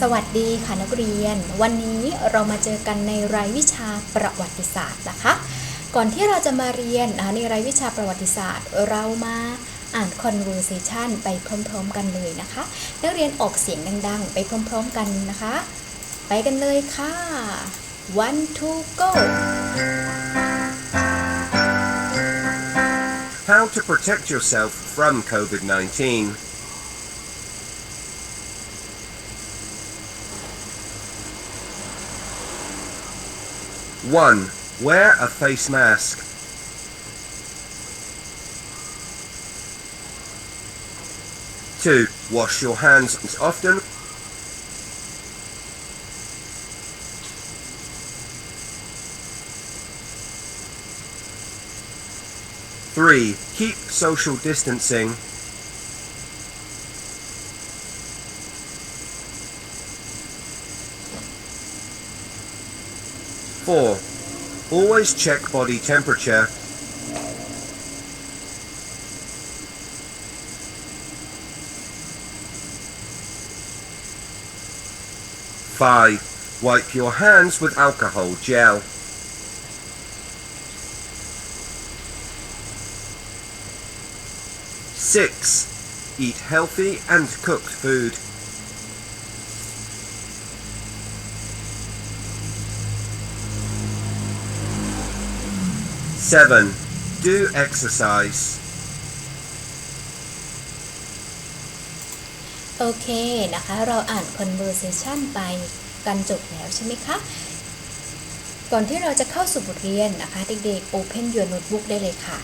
สวัสดีค่ะนักเรียน วันนี้เรามาเจอกันในรายวิชาประวัติศาสตร์นะคะ ก่อนที่เราจะมาเรียนในรายวิชาประวัติศาสตร์ เรามาอ่าน conversation ไปพร้อมๆกันเลยนะคะ นักเรียนออกเสียงดังๆ ไปพร้อมๆกันนะคะ ไปกันเลยค่ะ one two go How to protect yourself from COVID-19 1. Wear a face mask. 2. Wash your hands often. 3. Keep social distancing. Four, always check body temperature. Five, wipe your hands with alcohol gel. Six, eat healthy and cooked food. Seven, do exercise. โอเคนะคะ เราอ่าน conversation ไปกันจบแล้วใช่ไหมคะ ก่อนที่เราจะเข้าสู่บทเรียนนะคะ เด็กๆ Open your notebook ได้เลยค่ะ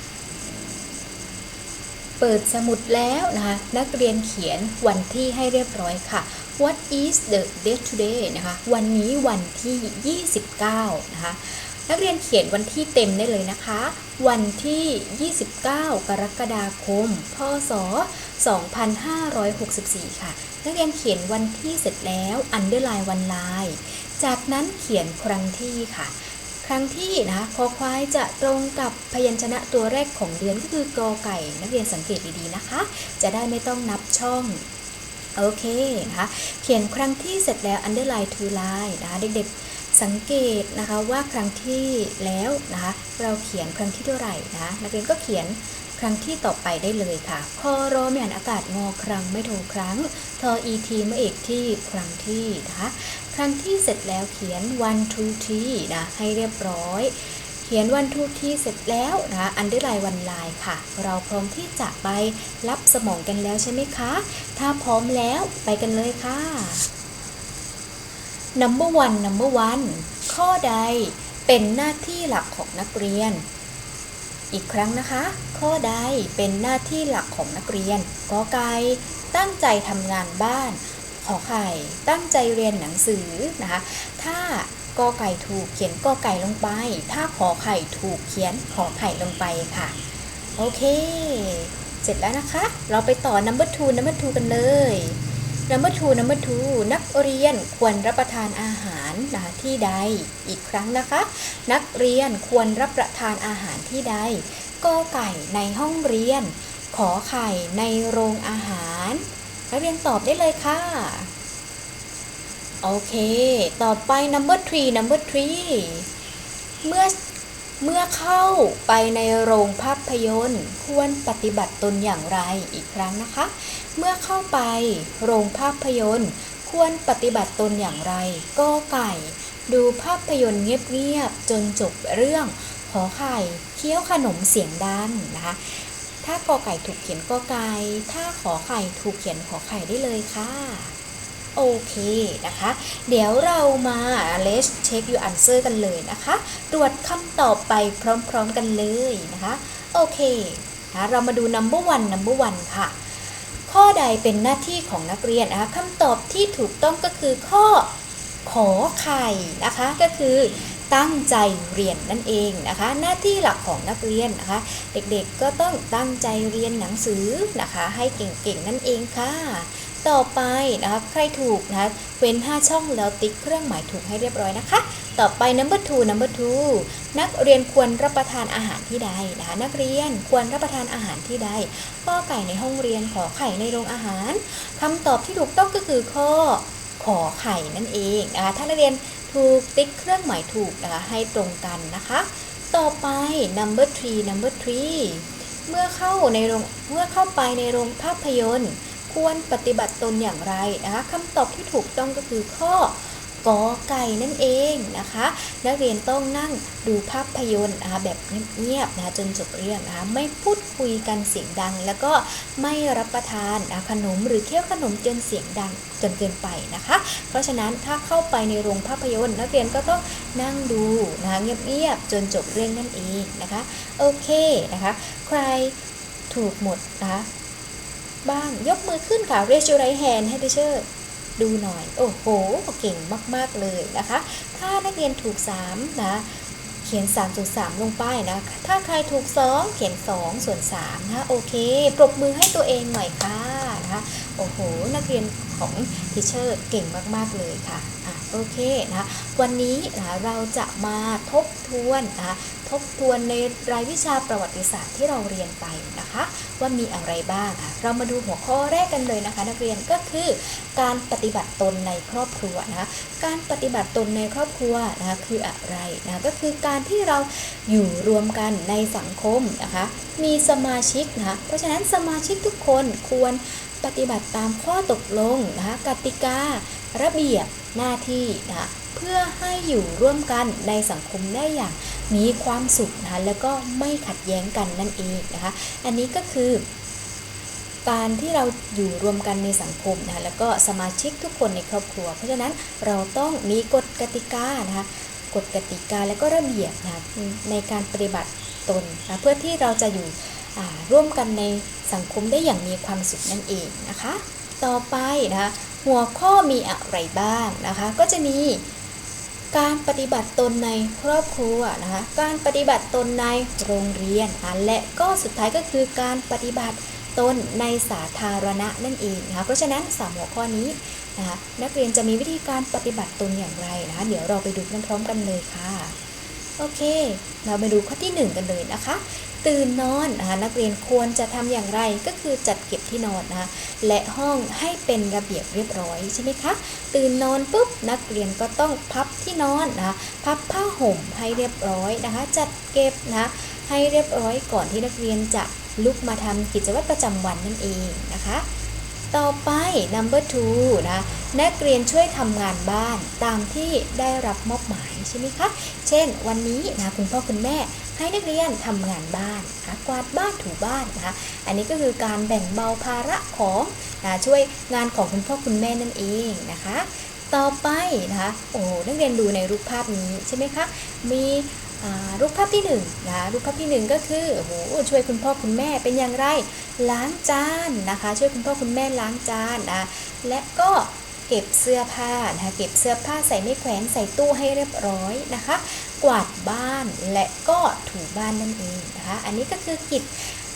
เปิดสมุดแล้วนะคะ นักเรียนเขียนวันที่ให้เรียบร้อยค่ะ What is the date today นะคะ วันนี้วันที่ 29 นะคะ นักเรียนเขียนวันที่เต็มได้เลยนะคะ วันที่ 29 กรกฎาคม พศ 2564 ค่ะ นักเรียนเขียนวันที่เสร็จแล้วอันเดอร์ไลน์วันไลน์จากนั้นเขียนครั้งที่ค่ะ ครั้งที่นะคะคอควายจะตรงกับพยัญชนะตัวแรกของเดือนก็คือกอไก่ นักเรียนสังเกตดีๆนะคะ จะได้ไม่ต้องนับช่องโอเคนะคะ เขียนครั้งที่เสร็จแล้ว underline to line นะคะเด็กๆ สังเกตนะคะว่าครั้งที่แล้วนะคะเราเขียนครั้งที่เท่าไหร่นะนักเรียนก็เขียนครั้งที่ต่อไปได้เลยค่ะคอรอไม่อ่านอากาศงอครั้งไม่โทรครั้งทอ et เมื่อเอกที่ครั้งที่นะคะครั้งที่เสร็จแล้วเขียน one two three นะให้เรียบร้อย เขียนวันทูที่เสร็จแล้วนะคะอันเดอร์ไลน์วันไลน์ค่ะ เราพร้อมที่จะไปรับสมองกันแล้วใช่ไหมคะ ถ้าพร้อมแล้วไปกันเลยค่ะ number one number one ข้อใดเป็นหน้าที่หลักของนักเรียน อีกครั้งนะคะ ข้อใดเป็นหน้าที่หลักของนักเรียนกอไก่ตั้งใจทำงานบ้าน ขอไข่ตั้งใจเรียนหนังสือนะคะ ถ้ากอไก่ถูกเขียนกอไก่ลงไป ถ้าขอไข่ถูกเขียนขอไข่ลงไปค่ะ โอเค เสร็จแล้วนะคะ เราไปต่อ number two number two กันเลย number two number two นักเรียนควรรับประทานอาหารนะคะที่ใด อีกครั้งนะคะ นักเรียนควรรับประทานอาหารที่ใดกอไก่ในห้องเรียน ขอไข่ในโรงอาหาร นักเรียนตอบได้เลยค่ะ โอเค ต่อไป number three number three เมื่อ เมื่อเข้าไปในโรงภาพยนตร์ควรปฏิบัติตนอย่างไรอีกครั้งนะคะ เมื่อเข้าไปโรงภาพยนตร์ ควรปฏิบัติตนอย่างไร ก็ไก่ ดูภาพยนตร์เงียบๆจนจบเรื่องขอไข่เคี้ยวขนมเสียงดังนะคะ ถ้ากอไก่ถูกเขียนกอไก่ถ้าขอไข่ถูกเขียนขอไข่ได้เลยค่ะ โอเคนะคะ เดี๋ยวเรามา let's check your answer กันเลยนะคะ ตรวจคำตอบไปพร้อมๆกันเลยนะคะ โอเคนะเรามาดู number one number one ค่ะ ข้อใดเป็นหน้าที่ของนักเรียนนะคะคำตอบที่ถูกต้องก็คือข้อขอไข่นะคะก็คือตั้งใจเรียนนั่นเองนะคะ หน้าที่หลักของนักเรียนนะคะ เด็กๆก็ต้องตั้งใจเรียนหนังสือนะคะ ให้เก่งๆนั่นเองค่ะ ต่อไปนะคะใครถูกนะคะเว้น 5 ช่องแล้วติ๊กเครื่องหมายถูกให้เรียบร้อยนะคะ ต่อไป number two number two นักเรียนควรรับประทานอาหารที่ใดนะคะนักเรียนควรรับประทานอาหารที่ใดข้อไก่ในห้องเรียนขอไข่ในโรงอาหารคำตอบที่ถูกต้องก็คือข้อขอไข่นั่นเองนะคะถ้านักเรียนถูกติ๊กเครื่องหมายถูกนะคะให้ตรงกันนะคะ ต่อไป number three number three เมื่อเข้าในโรงเมื่อเข้าไปในโรงภาพยนตร์ ควรปฏิบัติตนอย่างไรนะคะคำตอบที่ถูกต้องก็คือข้อกอไก่นั่นเองนะคะ นักเรียนต้องนั่งดูภาพยนตร์นะคะแบบเงียบๆนะคะจนจบเรื่องนะคะไม่พูดคุยกันเสียงดัง แล้วก็ไม่รับประทานนะขนมหรือเคี้ยวขนมจนเสียงดังจนเกินไปนะคะ เพราะฉะนั้นถ้าเข้าไปในโรงภาพยนตร์นักเรียนก็ต้องนั่งดูนะคะเงียบๆจนจบเรื่องนั่นเองนะคะโอเคนะคะ ใครถูกหมดนะคะ บ้าง ยกมือขึ้นค่ะ raise your right hand ให้ดิเชอร์ดูหน่อย โอ้โห เก่งมาก ๆ เลยนะคะ ถ้านักเรียนถูก 3 นะ เขียน 3.3 ลงไปนะ ถ้าใครถูก 2 เขียน 2 ส่วน3นะคะโอเค ปรบมือให้ตัวเองหน่อยค่ะนะคะ โอ้โห นักเรียนของทิเชอร์เก่งมาก ๆ เลยค่ะ อะ โอเคนะคะวันนี้นะเราจะมาทบทวนนะคะ ทบทวนในรายวิชาประวัติศาสตร์ที่เราเรียนไปนะคะ ว่ามีอะไรบ้างอะเรามาดูหัวข้อแรกกันเลยนะคะ นักเรียนก็คือ การปฏิบัติตนในครอบครัวนะคะการปฏิบัติตนในครอบครัวนะคะคืออะไรนะก็คือการที่เราอยู่รวมกันในสังคมนะคะมีสมาชิกนะคะเพราะฉะนั้นสมาชิกทุกคนควรปฏิบัติตามข้อตกลงนะคะกติการะเบียบหน้าที่นะคะ เพื่อให้อยู่ร่วมกันในสังคมได้อย่างมีความสุขนะคะแล้วก็ไม่ขัดแย้งกันนั่นเองนะคะ อันนี้ก็คือการที่เราอยู่รวมกันในสังคมนะคะแล้วก็สมาชิกทุกคนในครอบครัว เพราะฉะนั้นเราต้องมีกฎกติกานะคะกฎกติกาและก็ระเบียบนะคะในการปฏิบัติตนนะเพื่อที่เราจะอยู่ร่วมกันในสังคมได้อย่างมีความสุขนั่นเองนะคะ ต่อไปนะคะหัวข้อมีอะไรบ้างนะคะ ก็จะมี การปฏิบัติตนในครอบครัวนะคะ การปฏิบัติตนในโรงเรียนอะและก็สุดท้ายก็คือการปฏิบัติตนในสาธารณะนั่นเองนะคะเพราะฉะนั้นสามหัวข้อนี้นะคะนักเรียนจะมีวิธีการปฏิบัติตนอย่างไรนะคะเดี๋ยวเราไปดูพร้อมๆกันเลยค่ะ โอเค เราไปดูข้อที่ 1 กันเลยนะคะ ตื่นนอนนะคะนักเรียนควรจะทำอย่างไรก็คือจัดเก็บที่นอนนะคะและห้องให้เป็นระเบียบเรียบร้อยใช่ไหมคะตื่นนอนปุ๊บนักเรียนก็ต้องพับที่นอนนะคะพับผ้าห่มให้เรียบร้อยนะคะ จัดเก็บนะคะให้เรียบร้อยก่อนที่นักเรียนจะลุกมาทำกิจวัตรประจำวันนั่นเองนะคะต่อไป number two นะ นักเรียนช่วยทำงานบ้านตามที่ได้รับมอบหมายใช่ไหมคะ เช่น วันนี้นะคุณพ่อคุณแม่ ให้นักเรียนทำงานบ้านนะกวาดบ้านถูบ้านนะคะ อันนี้ก็คือการแบ่งเบาภาระของนะช่วยงานของคุณพ่อคุณแม่นั่นเองนะคะ ต่อไปนะคะ โอ้นักเรียนดูในรูปภาพนี้ใช่ไหมคะ มีรูปภาพที่หนึ่งนะคะรูปภาพที่หนึ่งก็คือโอ้โหช่วยคุณพ่อคุณแม่เป็นอย่างไร ล้างจานนะคะ ช่วยคุณพ่อคุณแม่ล้างจานนะและก็เก็บเสื้อผ้านะคะเก็บเสื้อผ้าใส่ไม่แขวนใส่ตู้ให้เรียบร้อยนะคะ กวาดบ้านและก็ถูบ้านนั่นเองนะคะ อันนี้ก็คือกิจ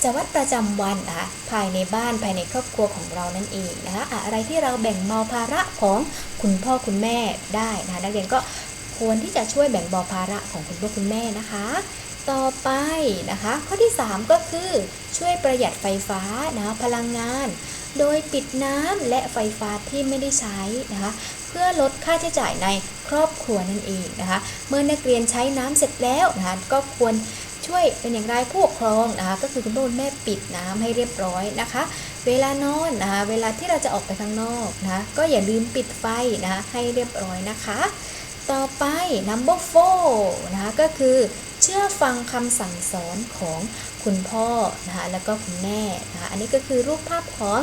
จวัตรประจำวันนะคะภายในบ้านภายในครอบครัวของเรานั่นเองนะคะอะไรที่เราแบ่งเบาภาระของคุณพ่อคุณแม่ได้นะคะนักเรียนก็ควรที่จะช่วยแบ่งเบาภาระของคุณพ่อคุณแม่นะคะ ต่อไปนะคะ ข้อที่ 3 ก็คือช่วยประหยัดไฟฟ้านะะพลังงาน โดยปิดน้ำและไฟฟ้าที่ไม่ได้ใช้นะคะ เพื่อลดค่าใช้จ่ายในครอบครัวนั่นเองนะคะ เมื่อนักเรียนใช้น้ำเสร็จแล้วนะคะก็ควรช่วยเป็นอย่างไรผู้ปกครองนะคะก็คือคุณพ่อคุณแม่ปิดน้ำให้เรียบร้อยนะคะ เวลานอนนะคะเวลาที่เราจะออกไปข้างนอกนะคะก็อย่าลืมปิดไฟนะคะให้เรียบร้อยนะคะ ต่อไป number four นะคะก็คือ เชื่อฟังคำสั่งสอนของคุณพ่อนะคะแล้วก็คุณแม่นะคะอันนี้ก็คือรูปภาพของ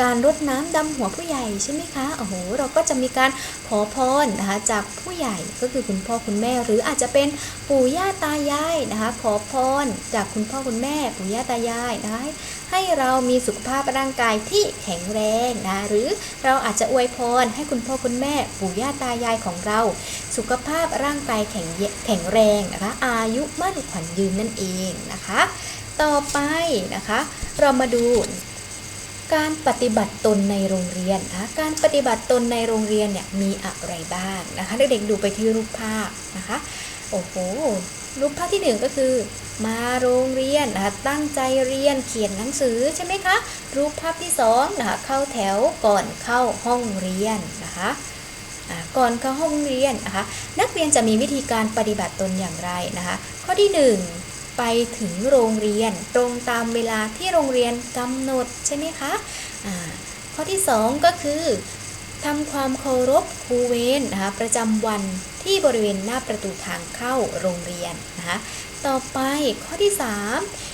การรดน้ำดำหัวผู้ใหญ่ใช่ไหมคะโอ้โหเราก็จะมีการขอพรนะคะจากผู้ใหญ่ก็คือคุณพ่อคุณแม่ หรืออาจจะเป็นปู่ย่าตายายนะคะขอพรจากคุณพ่อคุณแม่ปู่ย่าตายายนะคะให้ให้เรามีสุขภาพร่างกายที่แข็งแรงนะหรือเราอาจจะอวยพรให้คุณพ่อคุณแม่ปู่ย่าตายายของเรา สุขภาพร่างกายแข็งแข็งแรงนะคะอายุมั่นขวัญยืนนั่นเองนะคะ ต่อไปนะคะ เรามาดู การปฏิบัติตนในโรงเรียนนะการปฏิบัติตนในโรงเรียนเนี่ยมีอะไรบ้างนะคะเด็กๆดูไปที่รูปภาพนะคะโอ้โหรูปภาพที่หนึ่งก็คือ มาโรงเรียนนะคะตั้งใจเรียนเขียนหนังสือใช่ไหมคะรูปภาพที่สองนะคะเข้าแถวก่อนเข้าห้องเรียนนะคะก่อนเข้าห้องเรียนนะคะนักเรียนจะมีวิธีการปฏิบัติตนอย่างไรนะคะข้อที่หนึ่ง ไปถึงโรงเรียนตรงตามเวลาที่โรงเรียนกำหนดใช่ไหมคะะข้อที่สองก็คือทำความเคารพครูเวรนะคะประจำวันที่บริเวณหน้าประตูทางเข้าโรงเรียนนะคะต่อไปข้อที่ 3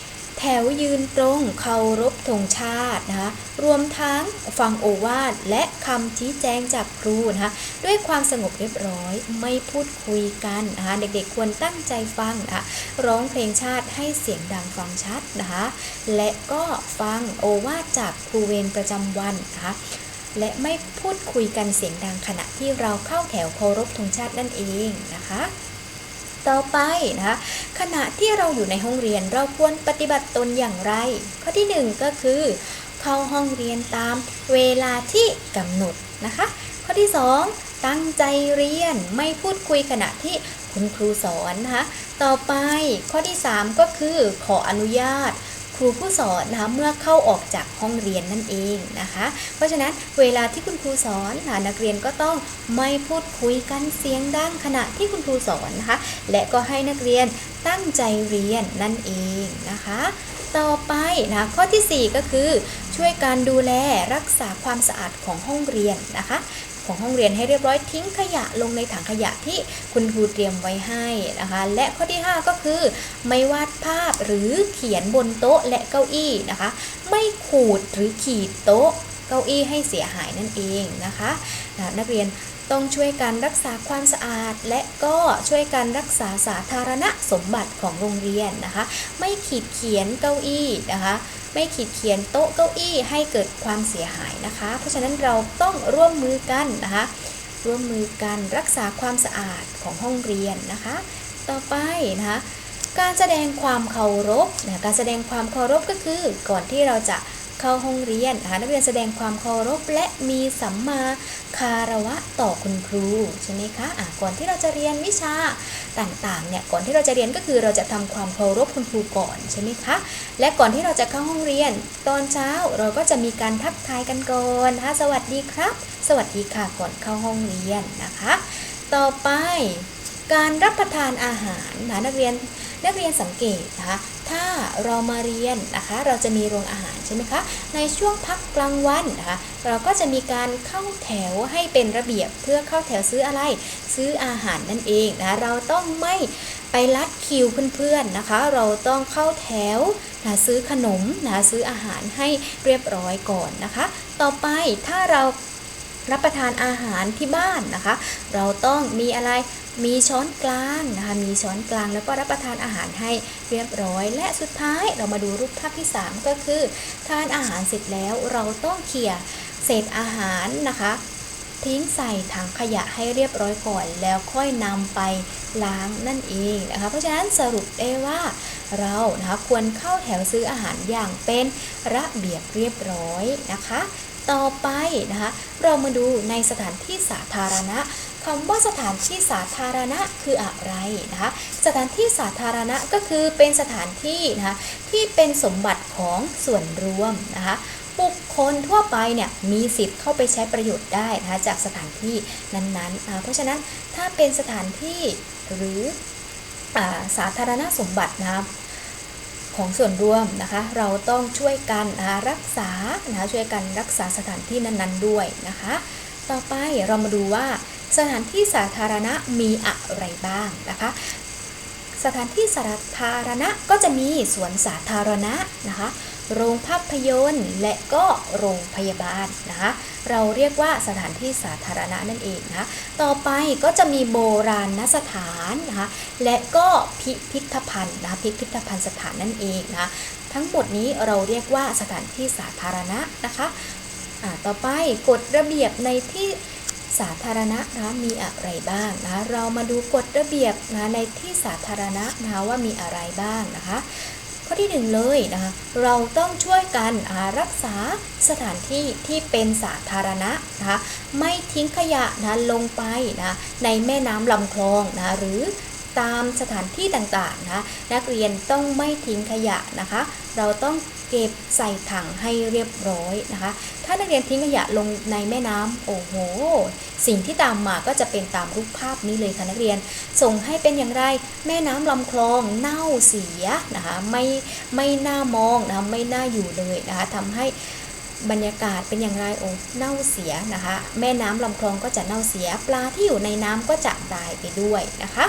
แถวยืนตรงเคารพธงชาตินะคะรวมทั้งฟังโอวาทและคำชี้แจงจากครูนะคะด้วยความสงบเรียบร้อยไม่พูดคุยกันนะคะเด็กๆควรตั้งใจฟังนะคะร้องเพลงชาติให้เสียงดังฟังชัดนะคะและก็ฟังโอวาทจากครูเวรประจำวันนะคะและไม่พูดคุยกันเสียงดังขณะที่เราเข้าแถวเคารพธงชาตินั่นเองนะคะ ต่อไปนะคะขณะที่เราอยู่ในห้องเรียนเราควรปฏิบัติตนอย่างไร ข้อที่หนึ่งก็คือ เข้าห้องเรียนตามเวลาที่กำหนดนะคะ ข้อที่สองตั้งใจเรียนไม่พูดคุยขณะที่คุณครูสอนนะคะต่อไปข้อที่สามก็คือขออนุญาต รูผู้สอนนะคะเมื่อเข้าออกจากห้องเรียนนั่นเองนะคะ เพราะฉะนั้นเวลาที่คุณครูสอนนะนักเรียนก็ต้องไม่พูดคุยกันเสียงดังขณะที่คุณครูสอนนะคะ และก็ให้นักเรียนตั้งใจเรียนนั่นเองนะคะ ต่อไปนะข้อทีสี่4 ก็คือช่วยการดูแลรักษาความสะอาดของห้องเรียนนะคะ ของห้องเรียนให้เรียบร้อยทิ้งขยะลงในถังขยะที่คุณครูเตรียมไว้ให้นะคะ และข้อที่ 5 ก็คือ ไม่วาดภาพหรือเขียนบนโต๊ะและเก้าอี้นะคะ ไม่ขูดหรือขีดโต๊ะเก้าอี้ให้เสียหายนั่นเองนะคะนะนักเรียนต้องช่วยกันรักษาความสะอาด และก็ช่วยกันรักษาสาธารณสมบัติของโรงเรียนนะคะ ไม่ขีดเขียนเก้าอี้นะคะ ไม่ขีดเขียนโต๊ะเก้าอี้ให้เกิดความเสียหายนะคะ เพราะฉะนั้นเราต้องร่วมมือกันนะคะ ร่วมมือกันรักษาความสะอาดของห้องเรียนนะคะ ต่อไปนะคะการแสดงความเคารพนะการแสดงความเคารพก็คือก่อนที่เราจะ เข้าห้องเรียนนะคะนักเรียนแสดงความเคารพและมีสัมมาคารวะต่อคุณครูใช่ไหมคะะก่อนที่เราจะเรียนวิชาต่างๆเนี่ยก่อนที่เราจะเรียนก็คือเราจะทำความเคารพคุณครูก่อนใช่ไหมคะและก่อนที่เราจะเข้าห้องเรียน ตอนเช้าเราก็จะมีการทักทายกันก่อนนะคะสวัสดีครับ สวัสดีค่ะก่อนเข้าห้องเรียนนะคะ ต่อไปการรับประทานอาหารนะนักเรียนนักเรียนสังเกตนะคะ ถ้าเรามาเรียนนะคะ เราจะมีโรงอาหารใช่ไหมคะ ในช่วงพักกลางวันนะคะ เราก็จะมีการเข้าแถวให้เป็นระเบียบเพื่อเข้าแถวซื้ออะไร ซื้ออาหารนั่นเองนะเราต้องไม่ไปลัดคิวเพื่อนๆนะคะ เราต้องเข้าแถวนะซื้อขนมนะซื้ออาหารให้เรียบร้อยก่อนนะคะ ต่อไปถ้าเรา รับประทานอาหารที่บ้านนะคะ เราต้องมีอะไรมีช้อนกลางนะคะมีช้อนกลางแล้วก็รับประทานอาหารให้เรียบร้อย และสุดท้ายเรามาดูรูปภาพที่ 3 ก็คือ ทานอาหารเสร็จแล้วเราต้องเขี่ยเศษอาหารนะคะทิ้งใส่ถังขยะให้เรียบร้อยก่อน แล้วค่อยนำไปล้างนั่นเองนะคะ เพราะฉะนั้นสรุปได้ว่าเรานะคะควรเข้าแถวซื้ออาหารอย่างเป็นระเบียบเรียบร้อยนะคะ ต่อไปนะคะ เรามาดูในสถานที่สาธารณะคำว่าสถานที่สาธารณะคืออะไรนะคะ สถานที่สาธารณะก็คือเป็นสถานที่นะคะที่เป็นสมบัติของส่วนรวมนะคะบุคคลทั่วไปเนี่ยมีสิทธิ์เข้าไปใช้ประโยชน์ได้นะคะจากสถานที่นั้นๆ เพราะฉะนั้นถ้าเป็นสถานที่หรืออสาธารณสมบัตินะคะ ของส่วนรวมนะคะ เราต้องช่วยกันนะคะรักษานะคะช่วยกันรักษาสถานที่นั้นๆด้วยนะคะ ต่อไปเรามาดูว่าสถานที่สาธารณะมีอะไรบ้างนะคะ สถานที่สาธารณะก็จะมีสวนสาธารณะนะคะ โรงภาพยนตร์ และก็โรงพยาบาลนะคะเราเรียกว่าสถานที่สาธารณะนั่นเองนะคะต่อไปก็จะมีโบราณสถานนะคะและก็พิพิธภัณฑ์นะคะพิพิธภัณฑ์สถานนั่นเองนะคะทั้งหมดนี้เราเรียกว่าสถานที่สาธารณะนะคะต่อไปกฎระเบียบในที่สาธารณะนะมีอะไรบ้างนะเรามาดูกฎระเบียบนะในที่สาธารณะนะว่ามีอะไรบ้างนะคะ ข้อที่หนึ่งเลยนะคะ เราต้องช่วยกันรักษาสถานที่ที่เป็นสาธารณะนะคะ ไม่ทิ้งขยะนะลงไปนะในแม่น้ำลำคลองนะหรือตามสถานที่ต่างๆนะนักเรียนต้องไม่ทิ้งขยะนะคะ เราต้อง เก็บใส่ถังให้เรียบร้อยนะคะ ถ้านักเรียนทิ้งขยะลงในแม่น้ำโอ้โห สิ่งที่ตามมาก็จะเป็นตามรูปภาพนี้เลยค่ะนักเรียน ส่งให้เป็นอย่างไร แม่น้ำลำคลองเน่าเสียนะคะ ไม่ไม่น่ามองนะคะไม่น่าอยู่เลยนะคะทำให้บรรยากาศเป็นอย่างไรโอ้เน่าเสียนะคะ แม่น้ำลำคลองก็จะเน่าเสีย ปลาที่อยู่ในน้ำก็จะตายไปด้วยนะคะ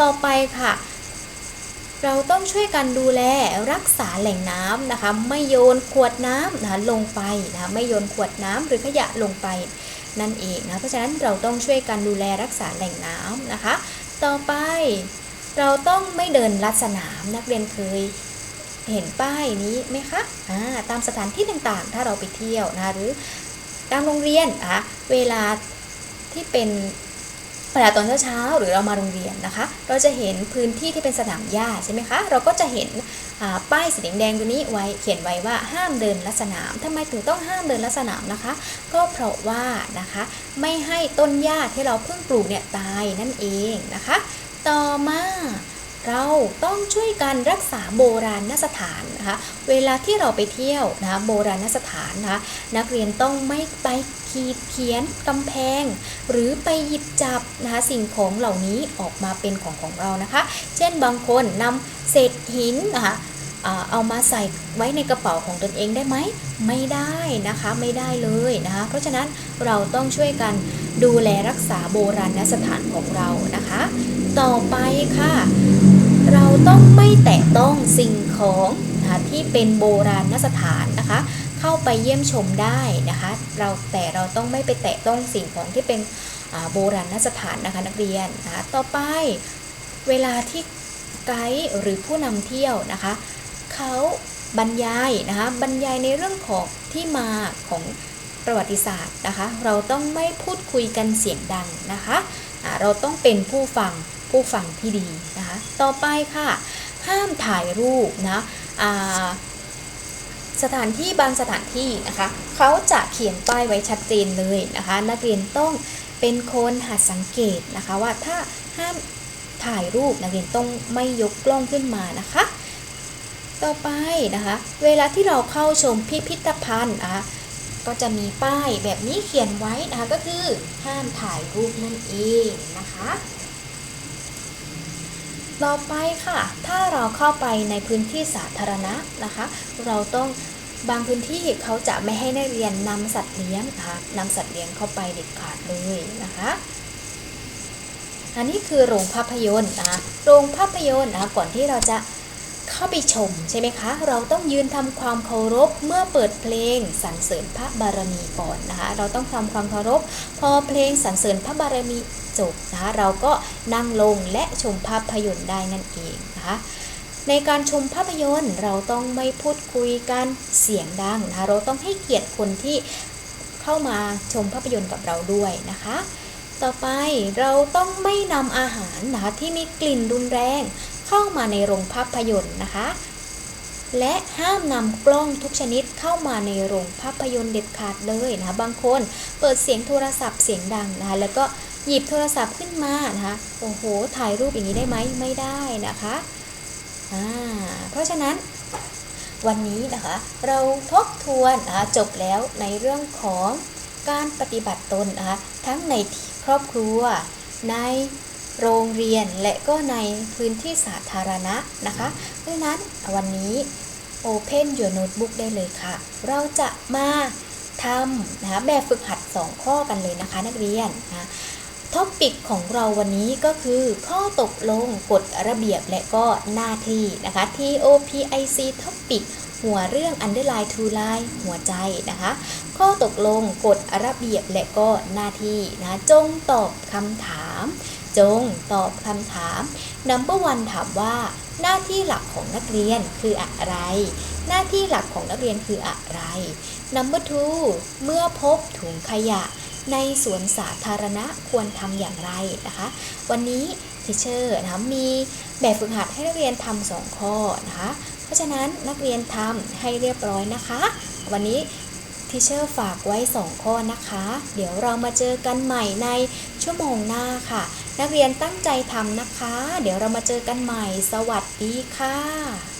ต่อไปค่ะ เราต้องช่วยกันดูแลรักษาแหล่งน้ำนะคะ ไม่โยนขวดน้ำนะคะลงไปนะคะไม่โยนขวดน้ำหรือขยะลงไปนั่นเองนะเพราะฉะนั้นเราต้องช่วยกันดูแลรักษาแหล่งน้ำนะคะ ต่อไปเราต้องไม่เดินลัดสนามนักเรียนเคยเห็นป้ายนี้ไหมคะอ่าตามสถานที่ต่างๆ ถ้าเราไปเที่ยวนะหรือตามโรงเรียนนะคะเวลาที่เป็น ลาตอนเช้าๆหรือเรามาโรงเรียนนะคะ เราจะเห็นพื้นที่ที่เป็นสนามหญ้าใช่ไหมคะ เราก็จะเห็นป้ายสีแดงๆตัวนี้ไว้เขียนไว้ว่าห้ามเดินลัดสนามทำไมถึงต้องห้ามเดินลัดสนามนะคะ ก็เพราะว่านะคะ ไม่ให้ต้นหญ้าที่เราเพิ่งปลูกเนี่ยตายนั่นเองนะคะ ต่อมา เราต้องช่วยกันรักษาโบราณสถานนะคะ เวลาที่เราไปเที่ยวนะคะโบราณสถานนะคะนักเรียนต้องไม่ไปขีดเขียนกำแพง หรือไปหยิบจับนะคะสิ่งของเหล่านี้ออกมาเป็นของของเรานะคะ เช่นบางคนนำเศษหินนะคะเอามาใส่ไว้ในกระเป๋าของตนเองได้ไหม ไม่ได้นะคะไม่ได้เลยนะคะ เพราะฉะนั้นเราต้องช่วยกันดูแลรักษาโบราณสถานของเรานะคะ ต่อไปค่ะ เราต้องไม่แตะต้องสิ่งของนะคะที่เป็นโบราณสถานนะคะ เข้าไปเยี่ยมชมได้นะคะ เราแต่เราต้องไม่ไปแตะต้องสิ่งของที่เป็นโบราณสถานนะคะนักเรียนนะคะต่อไปเวลาที่ไกด์หรือผู้นำเที่ยวนะคะเขาบรรยายนะคะบรรยายในเรื่องของที่มาของประวัติศาสตร์นะคะ เราต้องไม่พูดคุยกันเสียงดังนะคะอ่าเราต้องเป็นผู้ฟัง ผู้ฟังที่ดีนะคะต่อไปค่ะ ห้ามถ่ายรูปนะสถานที่บางสถานที่นะคะเขาจะเขียนป้ายไว้ชัดเจนเลยนะคะ นักเรียนต้องเป็นคนหัดสังเกตนะคะว่าถ้าห้ามถ่ายรูปนักเรียนต้องไม่ยกกล้องขึ้นมานะคะ ต่อไปนะคะ เวลาที่เราเข้าชมพิพิธภัณฑ์นะคะก็จะมีป้ายแบบนี้เขียนไว้นะคะก็คือห้ามถ่ายรูปนั่นเองนะคะ ต่อไปค่ะ ถ้าเราเข้าไปในพื้นที่สาธารณะนะคะ เราต้องบางพื้นที่เขาจะไม่ให้นักเรียนนำสัตว์เลี้ยงนะคะนำสัตว์เลี้ยงเข้าไปเด็ดขาดเลยนะคะ อันนี้คือโรงภาพยนตร์นะคะโรงภาพยนตร์นะคะก่อนที่เราจะเข้าไปชมใช่ไหมคะ เราต้องยืนทำความเคารพเมื่อเปิดเพลงสรรเสริญพระบารมีก่อนนะคะ เราต้องทำความเคารพ พอเพลงสรรเสริญพระบารมี จบนะคะเราก็นั่งลงและชมภาพยนตร์ได้นั่นเองนะคะในการชมภาพยนตร์เราต้องไม่พูดคุยกันเสียงดังนะคะเราต้องให้เกียรติคนที่เข้ามาชมภาพยนตร์กับเราด้วยนะคะ ต่อไปเราต้องไม่นำอาหารนะคะที่มีกลิ่นรุนแรงเข้ามาในโรงภาพยนตร์นะคะ และห้ามนำกล้องทุกชนิดเข้ามาในโรงภาพยนตร์เด็ดขาดเลยนะคะบางคนเปิดเสียงโทรศัพท์เสียงดังนะคะแล้วก็ หยิบโทรศัพท์ขึ้นมานะคะ โอ้โห ถ่ายรูปอย่างนี้ได้ไหมไม่ได้นะคะอ่าเพราะฉะนั้นวันนี้นะคะเราทบทวนนะคะจบแล้วในเรื่องของการปฏิบัติตนนะคะทั้งในครอบครัว ในโรงเรียนและก็ในพื้นที่สาธารณะนะคะเพราะฉะนั้นวันนี้ Open your notebook ได้เลยค่ะ เราจะมาทำนะคะแบบฝึกหัด 2 ข้อกันเลยนะคะนักเรียนนะ ท็อปิกของเราวันนี้ก็คือข้อตกลงกฎระเบียบและก็หน้าที่นะคะ TOPIC topic หัวเรื่อง underline to line หัวใจนะคะ ข้อตกลงกฎระเบียบและก็หน้าที่นะจงตอบคำถาม จงตอบคำถาม Number one ถามว่า หน้าที่หลักของนักเรียนคืออะไร หน้าที่หลักของนักเรียนคืออะไร Number two เมื่อพบถุงขยะ ในสวนสาธารณะควรทำอย่างไรนะคะ วันนี้ทิเชอร์นะมีแบบฝึกหัดให้นักเรียนทำสองข้อนะคะ เพราะฉะนั้นนักเรียนทำให้เรียบร้อยนะคะ วันนี้ทิเชอร์ฝากไว้ 2 ข้อนะคะ เดี๋ยวเรามาเจอกันใหม่ในชั่วโมงหน้าค่ะ นักเรียนตั้งใจทำนะคะ เดี๋ยวเรามาเจอกันใหม่ สวัสดีค่ะ